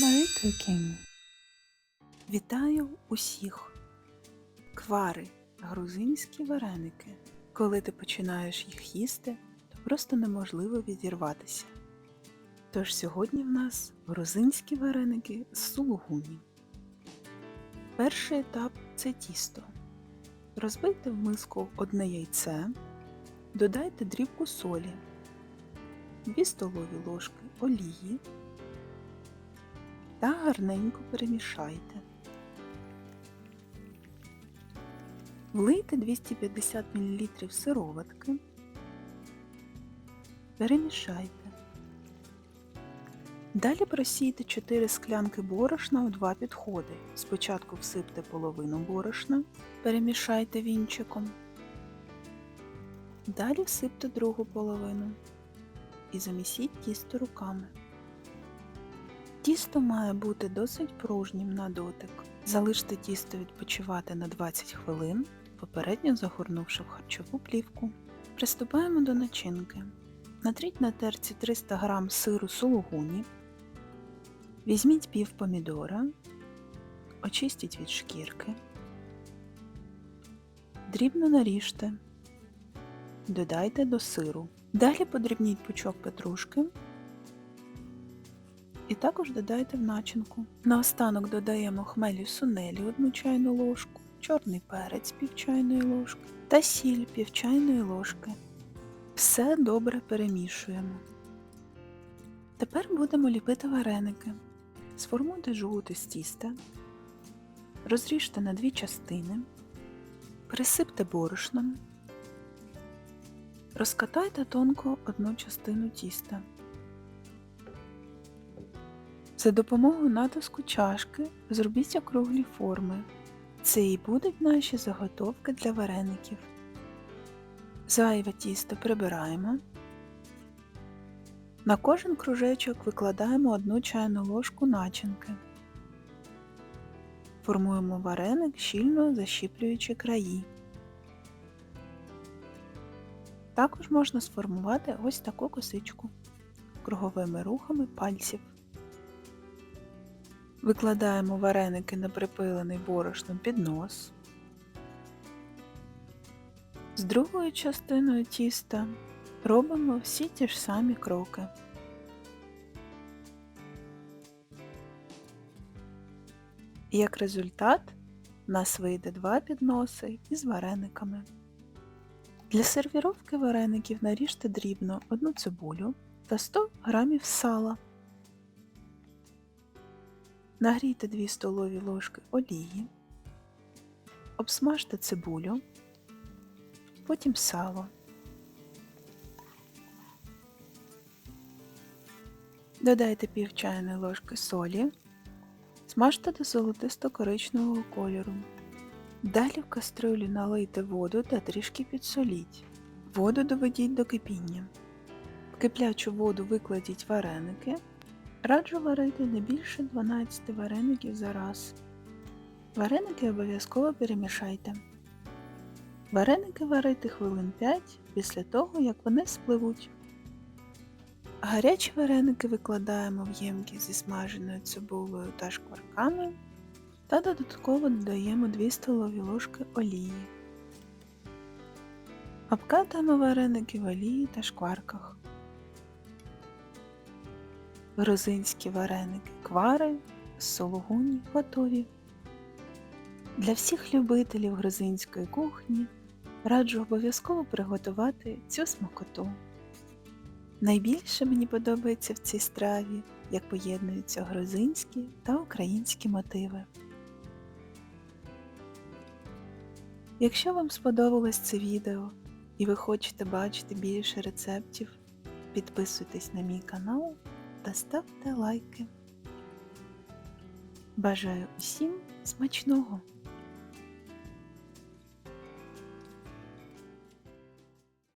Marie. Вітаю усіх! Квари грузинські вареники. Коли ти починаєш їх їсти, то просто неможливо відірватися. Тож сьогодні в нас грузинські вареники з сулугуні. Перший етап це тісто. Розбийте в миску одне яйце, додайте дрібку солі, 2 столові ложки олії та гарненько перемішайте. Влийте 250 мл сироватки, перемішайте. Далі просійте 4 склянки борошна у два підходи. Спочатку всипте половину борошна, перемішайте вінчиком. Далі всипте другу половину і замісіть тісто руками. Тісто має бути досить пружнім на дотик. Залиште тісто відпочивати на 20 хвилин, попередньо загорнувши в харчову плівку. Приступаємо до начинки. Натріть на терці 300 г сиру сулугуні. Візьміть пів помідора, очистіть від шкірки, дрібно наріжте, додайте до сиру. Далі подрібніть пучок петрушки і також додайте в начинку. Наостанок додаємо хмелю сунелі 1 чайну ложку, чорний перець пів чайної ложки та сіль пів чайної ложки. Все добре перемішуємо. Тепер будемо ліпити вареники. Сформуйте жгути з тіста, розріжте на дві частини, присипте борошном, розкатайте тонко одну частину тіста. За допомогою натиску чашки зробіть округлі форми. Це і будуть наші заготовки для вареників. Зайве тісто прибираємо. На кожен кружечок викладаємо одну чайну ложку начинки. Формуємо вареник, щільно защіплюючи краї. Також можна сформувати ось таку косичку круговими рухами пальців. Викладаємо вареники на припилений борошном піднос. З другою частиною тіста робимо всі ті ж самі кроки. Як результат, у нас вийде два підноси із варениками. Для сервіровки вареників наріжте дрібно одну цибулю та 100 г сала. Нагрійте 2 столові ложки олії, обсмажте цибулю, потім сало. Додайте пів чайної ложки солі, смажте до золотисто-коричневого кольору. Далі в кастрюлю налийте воду та трішки підсоліть. Воду доведіть до кипіння. В киплячу воду викладіть вареники. Раджу варити не більше 12 вареників за раз. Вареники обов'язково перемішайте. Вареники варити хвилин 5 після того, як вони спливуть. Гарячі вареники викладаємо в ємки зі смаженою цибулею та шкварками та додатково додаємо 2 столові ложки олії. Обкатуємо вареники в олії та шкварках. Грузинські вареники квари сологуні готові. Для всіх любителів грузинської кухні раджу обов'язково приготувати цю смакоту. Найбільше мені подобається в цій страві, як поєднуються грузинські та українські мотиви. Якщо вам сподобалось це відео і ви хочете бачити більше рецептів, підписуйтесь на мій канал та ставте лайки. Бажаю усім смачного!